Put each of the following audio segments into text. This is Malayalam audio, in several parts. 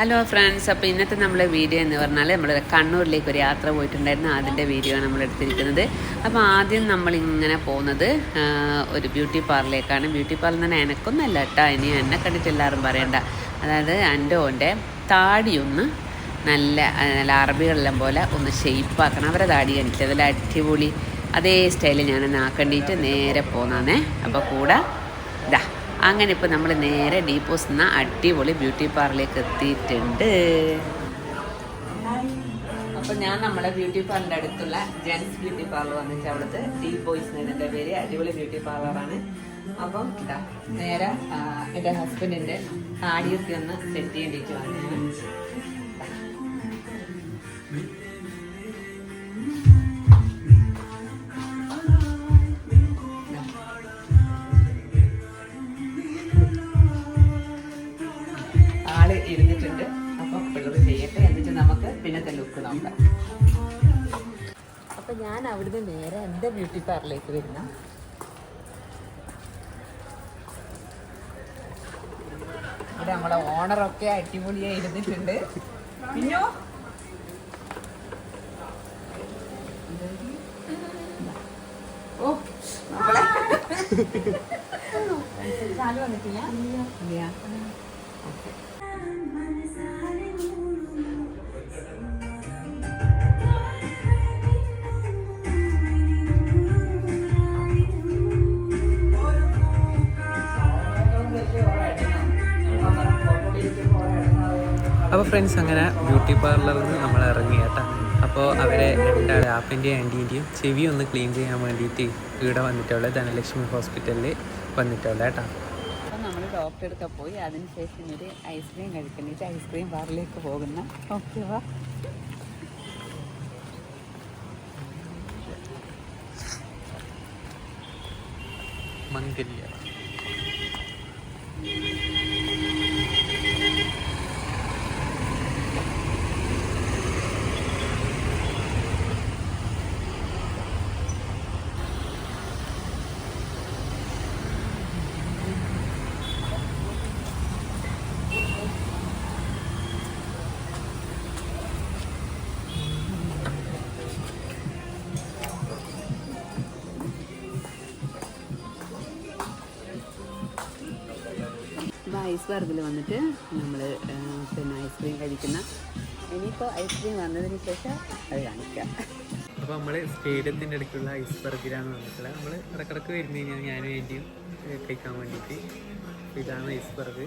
ഹലോ ഫ്രണ്ട്സ് അപ്പോൾ ഇന്നത്തെ നമ്മുടെ വീഡിയോ എന്ന് പറഞ്ഞാൽ നമ്മൾ കണ്ണൂരിലേക്ക് ഒരു യാത്ര പോയിട്ടുണ്ടായിരുന്നു. അതിന്റെ വീഡിയോ ആണ് നമ്മൾ എടുത്തിരിക്കുന്നത്. അപ്പോൾ ആദ്യം നമ്മളിങ്ങനെ പോകുന്നത് ഒരു ബ്യൂട്ടി പാർലറിലേക്കാണ് ബ്യൂട്ടി പാർലർ തന്നെ എനക്കൊന്നല്ല കേട്ടോ ഇനി എന്നെ കണ്ടിട്ട് എല്ലാവരും പറയണ്ട. അതായത് എന്റെ ഓന്റെ താടിയൊന്ന് നല്ല നല്ല അറബികളെല്ലാം പോലെ ഒന്ന് ഷെയ്പ്പാക്കണം അവരെ താടി കണ്ടിട്ട് അതിൽ അടിപൊളി. അതേ സ്റ്റൈലിൽ ഞാൻ നാക്കണ്ടിയിട്ട് നേരെ പോന്നാന്നേ. അപ്പോൾ കൂടെ ഇതാ അങ്ങനെ ഇപ്പോൾ നമ്മൾ നേരെ ഡീപ്പോസ് എന്ന അടിപൊളി ബ്യൂട്ടി പാർലറിലേക്ക് എത്തിയിട്ടുണ്ട്. അപ്പോൾ ഞാൻ നമ്മുടെ ബ്യൂട്ടി പാർലറിന്റെ അടുത്തുള്ള ജെൻസ് ബ്യൂട്ടി പാർലർ വന്നിട്ട് അവിടുത്തെ ഡീ ബോയ്സ് എന്നതിന്റെ പേര് അടിപൊളി ബ്യൂട്ടി പാർലറാണ് അപ്പം ഇതാ നേരെ എന്റെ ഹസ്ബൻഡിന്റെ താടിയൊക്കെ ഒന്ന് സെറ്റ് ചെയ്യേണ്ടിയിട്ട് വന്നു നോക്കാം അപ്പൊ ഞാൻ അവിടുന്ന് നേരെ എന്റെ ബ്യൂട്ടി പാർലറിലേക്ക് വരുന്ന. ഇവിടെ നമ്മളെ ഓണറൊക്കെ അടിപൊളിയായി ഇരുന്നിട്ടുണ്ട്. പിന്നോ? ഓ നമ്മളെ ഇല്ല. ഓക്കെ. അപ്പോൾ ഫ്രണ്ട്സ് അങ്ങനെ ബ്യൂട്ടി പാർലറിൽ നിന്ന് നമ്മൾ ഇറങ്ങി കേട്ടോ. അപ്പോൾ അവരെ രണ്ടാളെ ആപ്പിന്റെയും ആന്റീന്റെയും ചെവി ഒന്ന് ക്ലീൻ ചെയ്യാൻ വേണ്ടിയിട്ട് ഇവിടെ വന്നിട്ടുള്ളത് ധനലക്ഷ്മി ഹോസ്പിറ്റലിൽ വന്നിട്ടുള്ളത് കേട്ടോ. അപ്പോൾ നമ്മൾ ഡോക്ടറെ അടുക്ക പോയി. അതിനുശേഷം ഒരു ഐസ്ക്രീം കഴിക്കണിട്ട് ഐസ്ക്രീം പാർലേക്ക് പോകുന്ന. ഓക്കെ വാ. മംഗല്യ. ഐസ് വർഗിൽ വന്നിട്ട് നമ്മൾ പിന്നെ ഐസ്ക്രീം കഴിക്കുന്ന. ഇനിയിപ്പോൾ ഐസ്ക്രീം വന്നതിന് ശേഷം അത് കാണിക്കാം. അപ്പോൾ നമ്മൾ സ്റ്റേഡിയത്തിന്റെ അടുത്തുള്ള ഐസ് ബർഗിലാണ് വന്നിട്ടുള്ളത്. നമ്മൾ ഇടക്കിടക്ക് വരുന്ന കഴിഞ്ഞാൽ ഞാനും വേണ്ടിയും കഴിക്കാൻ വേണ്ടിയിട്ട്. ഇതാണ് ഐസ് ബർഗ്.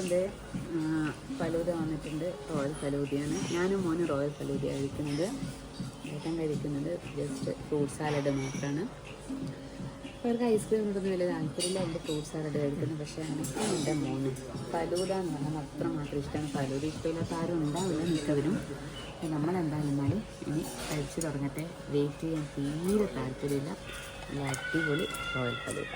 Okay. ഫലൂദ വന്നിട്ടുണ്ട്. റോയൽ ഫലൂദയാണ്. ഞാനും മോനും റോയൽ ഫലൂദ കഴിക്കുന്നത്. ഏട്ടൻ കഴിക്കുന്നത് ജസ്റ്റ് ഫ്രൂട്ട് സാലഡ് മാത്രമാണ് അവർക്ക് ഐസ്ക്രീം ഉണ്ടെന്ന് വലിയ താല്പര്യമില്ല. എന്റെ ഫ്രൂട്ട് സാലഡ് കഴിക്കുന്നു. പക്ഷേ എനിക്ക് എന്റെ മോന് ഫലൂദ എന്ന് പറഞ്ഞാൽ അത്ര മാത്രം ഇഷ്ടമാണ്. ഫലൂദ ഇഷ്ടമില്ലാത്ത ആരും ഉണ്ടാവില്ല മിക്കവരും. നമ്മളെന്തായിരുന്നാലും ഇനി കഴിച്ചു തുടങ്ങട്ടെ. വെയിറ്റ് ചെയ്യാൻ തീരെ താല്പര്യമില്ല. അടിപൊളി റോയൽ ഫലൂദ.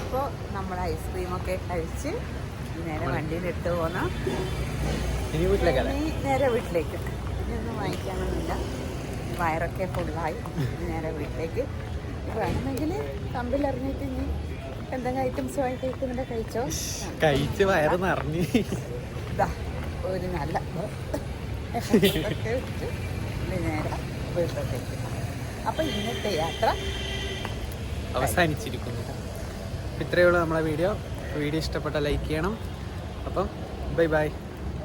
അപ്പോൾ നമ്മൾ ഐസ്ക്രീമൊക്കെ കഴിച്ച് നേരെ വണ്ടിയിൽ ഇട്ട് പോന്ന. ഇനി നേരെ വീട്ടിലേക്ക്. ഇനിയൊന്നും വാങ്ങിക്കാനൊന്നുമില്ല. വയറൊക്കെ ഫുള്ളായി. നേരെ വീട്ടിലേക്ക്. വേണമെങ്കിൽ കമ്പിലിറങ്ങിയിട്ട് ഇനി എന്തെങ്കിലും ഐറ്റംസ് വാങ്ങി കഴിക്കുന്നുണ്ട് കഴിച്ചോ? കഴിച്ച് വയറ് നിറഞ്ഞു. ഇതാ ഒരു നല്ല ഇനി നേരെ വീട്ടിലേക്ക്. അപ്പോൾ ഇന്നത്തെ യാത്ര അവസാനിച്ചിരിക്കുന്നു. ഇത്രയേ ഉള്ളൂ നമ്മളെ വീഡിയോ. വീഡിയോ ഇഷ്ടപ്പെട്ട ലൈക്ക് ചെയ്യണം. അപ്പം ബൈ ബൈ.